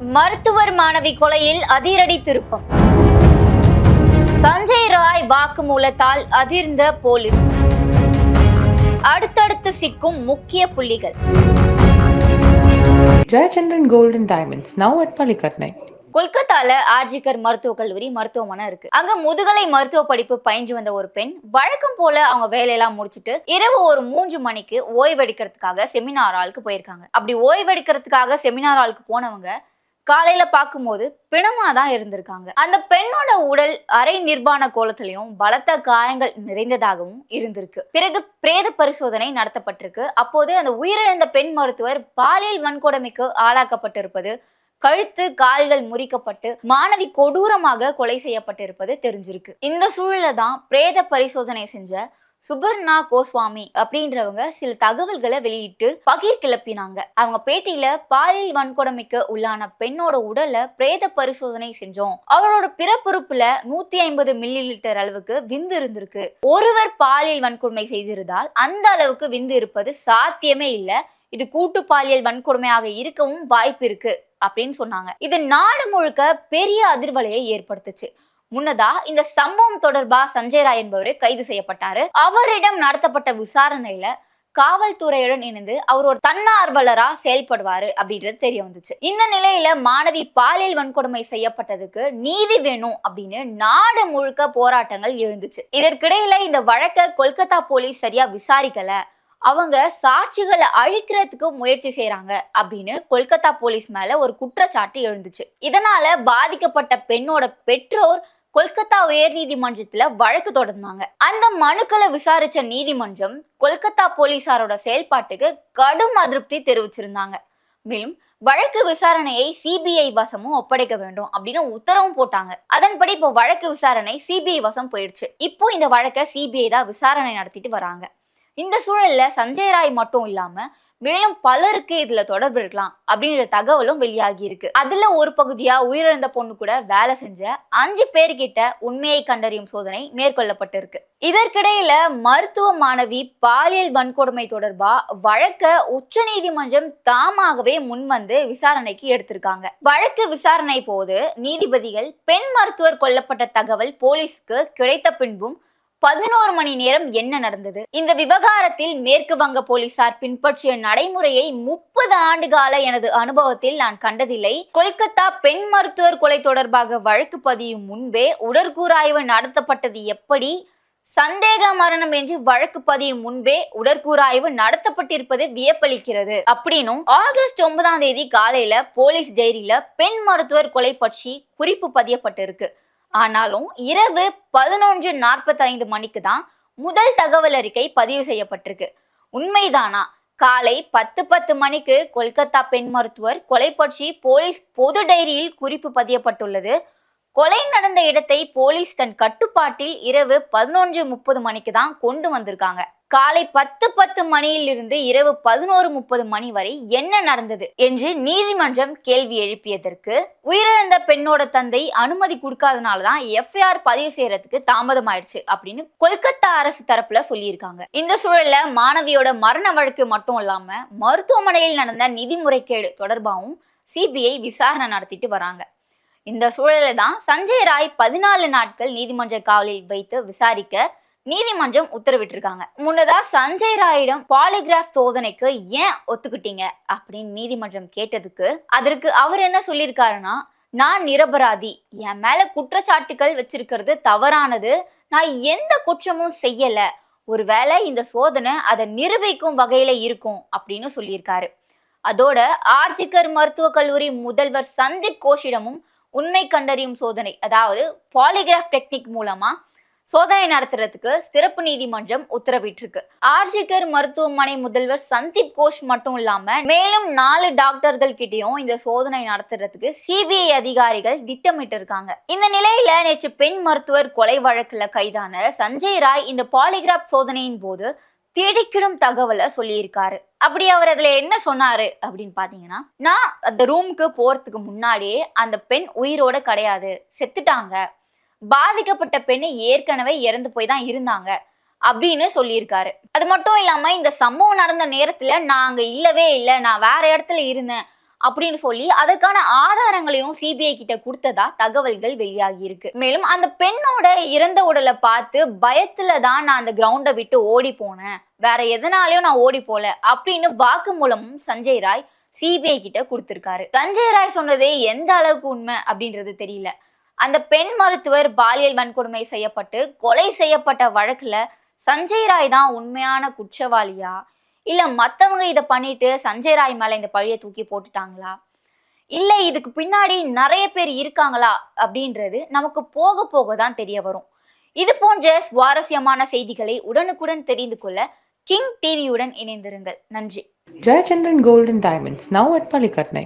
மருத்துவர் மாணவி கொலையில் அதிரடி திருப்பம். சஞ்சய் ராய் வாக்குமூலத்தால் அதிர்ந்த போலீஸ். அடுத்தடுத்து சிக்கும் முக்கிய புள்ளிகள். Jayachandran Gold and Diamonds, now at Palikatnai. கொல்கத்தால RG Kar மருத்துவக் கல்லூரி மருத்துவமனை இருக்கு. அங்க முதுகலை மருத்துவ படிப்பு பயின்று வந்த ஒரு பெண் வழக்கம் போல அவங்க வேலையெல்லாம் முடிச்சுட்டு இரவு ஒரு மூன்று மணிக்கு ஓய்வெடுக்கிறதுக்காக செமினார் ஆளுக்கு போயிருக்காங்க. அப்படி ஓய்வெடுக்கிறதுக்காக செமினார் ஆளுக்கு போனவங்க காலையில பார்க்கும்போது பிணமா தான் இருந்திருக்காங்க. அந்த பெண்ணோட உடல் அரை நிர்வாண கோலத்திலையும் பலத்த காயங்கள் நிறைந்ததாகவும் இருந்திருக்கு. பிறகு பிரேத பரிசோதனை நடத்தப்பட்டிருக்கு. அப்போது அந்த உயிரிழந்த பெண் மருத்துவர் பாலியல் வன்கொடுமைக்கு ஆளாக்கப்பட்டிருப்பது கழுத்து கால்கள் முறிக்கப்பட்டு மாணவி கொடூரமாக கொலை செய்யப்பட்டிருப்பது தெரிஞ்சிருக்கு. இந்த சூழல தான் பிரேத பரிசோதனை செஞ்ச சுபர்ணா கோஸ்வாமி அப்படின்றவங்க சில தகவல்களை வெளியிட்டு பகிர் கிளப்பினாங்க அவங்க பேட்டியில பாலியல் வன்கொடுமைக்கு உள்ளான பெண்ணோட உடலை பிரேத பரிசோதனை செஞ்சோம். அவரோட பிறப்புறுப்புல நூத்தி ஐம்பது மில்லி லிட்டர் அளவுக்கு விந்து இருந்திருக்கு. ஒருவர் பாலியல் வன்கொடுமை செய்திருந்தால் அந்த அளவுக்கு விந்து இருப்பது சாத்தியமே இல்ல. இது கூட்டு பாலியல் வன்கொடுமையாக இருக்கவும் வாய்ப்பு இருக்கு அப்படின்னு சொன்னாங்க. இது நாடு முழுக்க பெரிய அதிர்வலையை ஏற்படுத்துச்சு. முன்னதா இந்த சம்பவம் தொடர்பா சஞ்சய் ராய் என்பவர் கைது செய்யப்பட்டாரு. அவரிடம் நடத்தப்பட்ட விசாரணையில காவல்துறையுடன் இணைந்து அவர் ஒரு தன்னார்வலரா செயல்படுவாரு அப்படின்றது தெரிய வந்துச்சு. இந்த நிலையில மாணவி பாலியல் வன்கொடுமை செய்யப்பட்டதுக்கு நீதி வேணும் அப்படின்னு நாடு முழுக்க போராட்டங்கள் எழுந்துச்சு. இதற்கிடையில இந்த வழக்க கொல்கத்தா போலீஸ் சரியா விசாரிக்கல. அவங்க சாட்சிகளை அழிக்கிறதுக்கு முயற்சி செய்யறாங்க அப்படின்னு கொல்கத்தா போலீஸ் மேல ஒரு குற்றச்சாட்டு எழுந்துச்சு. இதனால பாதிக்கப்பட்ட பெண்ணோட பெற்றோர் கொல்கத்தா உயர் நீதிமன்றத்துல வழக்கு தொடர்ந்தாங்க. அந்த மனுக்களை விசாரிச்ச நீதிமன்றம் கொல்கத்தா போலீசாரோட செயல்பாட்டுக்கு கடும் அதிருப்தி தெரிவிச்சிருந்தாங்க. மேலும் வழக்கு விசாரணையை சிபிஐ வசமும் ஒப்படைக்க வேண்டும் அப்படின்னு உத்தரவும் போட்டாங்க. அதன்படி இப்போ வழக்கு விசாரணை சிபிஐ வசம் போயிடுச்சு. இப்போ இந்த வழக்கை சிபிஐ தான் விசாரணை நடத்திட்டு வராங்க. இந்த சூழல்ல சஞ்சய் ராய் மட்டும் இல்லாம மேலும் பலருக்கு இதுல தொடர்பு இருக்கலாம் அப்படின்ற தகவலும் வெளியாகி இருக்கு. அதுல ஒரு பகுதியா உயிரிழந்த பொண்ணு கூட வேலை செஞ்ச அஞ்சு பேர்கிட்ட உண்மையை கண்டறியும் சோதனை மேற்கொள்ளப்பட்டிருக்கு. இதற்கிடையில மருத்துவ மாணவி பாலியல் வன்கொடுமை தொடர்பா வழக்க உச்சநீதிமன்றம் தாமாகவே முன்வந்து விசாரணைக்கு எடுத்திருக்காங்க. வழக்கு விசாரணை போது நீதிபதிகள் பெண் மருத்துவர் கொல்லப்பட்ட தகவல் போலீஸ்க்கு கிடைத்த பின்பும் பதினோரு மணி நேரம் என்ன நடந்தது? இந்த விவகாரத்தில் மேற்கு வங்க போலீசார் பின்பற்றிய நடைமுறையை முப்பது ஆண்டு கால எனது அனுபவத்தில் நான் கண்டதில்லை. கொல்கத்தா பெண் மருத்துவர் கொலை தொடர்பாக வழக்கு பதியும் முன்பே உடற்கூராய்வு நடத்தப்பட்டது எப்படி? சந்தேக மரணம் என்று வழக்கு பதியும் முன்பே உடற்கூராய்வு நடத்தப்பட்டிருப்பது வியப்பளிக்கிறது. அப்படின்னும் ஆகஸ்ட் ஒன்பதாம் தேதி காலையில போலீஸ் டைரியில பெண் மருத்துவர் கொலை பற்றி குறிப்பு பதியப்பட்டிருக்கு. ஆனாலும் இரவு பதினொன்று நாற்பத்தி ஐந்து மணிக்கு தான் முதல் தகவல் அறிக்கை பதிவு செய்யப்பட்டிருக்கு. உண்மைதானா? காலை பத்து பத்து மணிக்கு கொல்கத்தா பெண் மருத்துவர் கொலை பற்றி போலீஸ் பொது டைரியில் குறிப்பு பதியப்பட்டுள்ளது. கொலை நடந்த இடத்தை போலீஸ் தன் கட்டுப்பாட்டில் இரவு பதினொன்று முப்பது மணிக்கு தான் கொண்டு வந்திருக்காங்க. காலை பத்து பத்து மணியிலிருந்து இரவு பதினோரு முப்பது மணி வரை என்ன நடந்தது என்று நீதிமன்றம் கேள்வி எழுப்பியதற்கு உயிரிழந்த பெண்ணோட தந்தை அனுமதி கொடுக்காதனால தான் எஃப்ஐஆர் பதிவு செய்யறதுக்கு தாமதம் ஆயிடுச்சு அப்படின்னு கொல்கத்தா அரசு தரப்புல சொல்லியிருக்காங்க. இந்த சூழல்ல மாணவியோட மரண வழக்கு மட்டும் இல்லாம மருத்துவமனையில் நடந்த நிதி முறைகேடு தொடர்பாகவும் சிபிஐ விசாரணை நடத்திட்டு வராங்க. இந்த சூழலில் தான் சஞ்சய் ராய் பதினாலு நாட்கள் நீதிமன்ற காவலில் வைத்து விசாரிக்க நீதிமன்றம் உத்தரவிட்டிருக்காங்க. முன்னதா சஞ்சய் ராயிடம் பாலிகிராஃப் சோதனைக்கு ஏன் ஒத்துக்கிட்டீங்க? அப்படின்னு நீதிமன்றம் கேட்டதுக்கு அதற்கு அவர் என்ன சொல்லியிருக்காருன்னா நான் நிரபராதி என் மேல குற்றச்சாட்டுகள் வச்சிருக்கிறது தவறானது நான் எந்த குற்றமும் செய்யல. ஒருவேளை இந்த சோதனை அதை நிரூபிக்கும் வகையில இருக்கும் அப்படின்னு சொல்லியிருக்காரு. அதோட ஆர்ஜிகர் மருத்துவக் கல்லூரி முதல்வர் சந்தீப் கோஷிடமும் உண்மை கண்டறியும் சோதனை அதாவது பாலிகிராஃப் டெக்னிக் மூலமா சோதனை நடத்துறதுக்கு சிறப்பு நீதிமன்றம் உத்தரவிட்டிருக்கு. ஆர்ஜிகர் மருத்துவமனை முதல்வர் சந்தீப் கோஷ் மட்டும் இல்லாம மேலும் நாலு டாக்டர்கள் கிட்டயும் இந்த சோதனை நடத்துறதுக்கு சிபிஐ அதிகாரிகள் திட்டமிட்டு இருக்காங்க இந்த நிலையில நேற்று பெண் மருத்துவர் கொலை வழக்குல கைதான சஞ்சய் ராய் இந்த பாலிகிராப் சோதனையின் போது திடுக்கிடும் தகவலை சொல்லியிருக்காரு. அப்படி அவர் அதுல என்ன சொன்னாரு அப்படின்னு பாத்தீங்கன்னா நான் அந்த ரூமுக்கு போறதுக்கு முன்னாடியே அந்த பெண் உயிரோட கிடையாது செத்துட்டாங்க பாதிக்கப்பட்ட பெண் ஏற்கனவே இறந்து போய் தான் இருந்தாங்க அப்படின்னு சொல்லியிருக்காரு. அது மட்டும் இல்லாம இந்த சம்பவம் நடந்த நேரத்துல நான் அங்க இல்லவே இல்லை நான் வேற இடத்துல இருந்தேன் அப்படின்னு சொல்லி அதற்கான ஆதாரங்களையும் சிபிஐ கிட்ட கொடுத்ததா தகவல்கள் வெளியாகி இருக்கு. மேலும் அந்த பெண்ணோட இறந்த உடலை பார்த்து பயத்துல தான் நான் அந்த கிரவுண்டை விட்டு ஓடி போனேன். வேற எதனாலயும் நான் ஓடி போல அப்படின்னு வாக்குமூலமும் சஞ்சய் ராய் சிபிஐ கிட்ட கொடுத்திருக்காரு. சஞ்சய் ராய் சொன்னதே எந்த அளவுக்கு உண்மை அப்படின்றது தெரியல. அந்த பெண் மருத்துவர் பாலியல் வன்கொடுமை செய்யப்பட்டு கொலை செய்யப்பட்ட வழக்குல சஞ்சய் ராய் தான் உண்மையான குற்றவாளியா? இல்ல மத்தவங்க இதை பண்ணிட்டு சஞ்சய் ராய் மேல இந்த பழிய தூக்கி போட்டுட்டாங்களா? இல்ல இதுக்கு பின்னாடி நிறைய பேர் இருக்காங்களா? அப்படின்றது நமக்கு போக போக தான் தெரிய வரும். இது போன்ற சுவாரஸ்யமான செய்திகளை உடனுக்குடன் தெரிந்து கொள்ள கிங் டிவியுடன் இணைந்திருங்கள். நன்றி. Jayachandran golden diamonds now at பள்ளிக்கட்னை